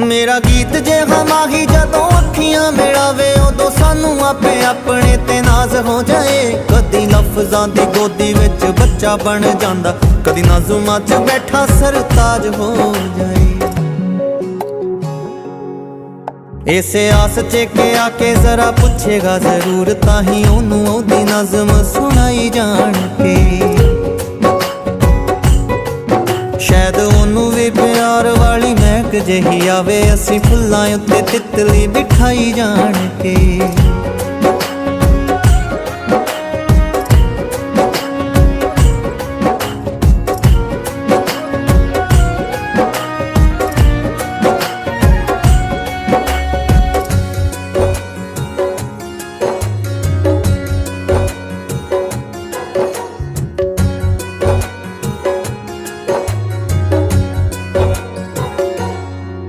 ਮੇਰਾ ਗੀਤ ਜੇ ਹਮਾਹੀ ਜਦੋਂ ਅੱਖੀਆਂ ਮਿਲਾਵੇ, ਉਦੋਂ ਸਾਨੂੰ ਆਪੇ ਆਪਣੇ ਤੇ ਨਾਜ਼ ਹੋ ਜਾਏ। ਕਦੀ ਲਫ਼ਜ਼ਾਂ ਦੀ ਗੋਦੀ ਵਿੱਚ ਬੱਚਾ ਬਣ ਜਾਂਦਾ, ਕਦੀ ਨਾਜ਼ੁਮਾਂ 'ਚ ਬੈਠਾ ਸਰਤਾਜ ਹੋ ਜਾਏ। ਇਸੇ ਆਸ 'ਚ ਕਿ ਆ ਕੇ ਜ਼ਰਾ ਪੁੱਛੇਗਾ ਜ਼ਰੂਰ, ਤਾਂ ਹੀ ਉਹਨੂੰ ਉਹਦੀ ਨਜ਼ਮ ਸੁਣਾਈ ਜਾਣ ਕੇ ਸ਼ਾਇਦ ਜਹੀ ਆਵੇ ਅਸੀਂ ਫੁੱਲਾਂ ਉੱਤੇ ਤਿੱਤਲੀ ਬਿਠਾਈ ਜਾਣ ਕੇ।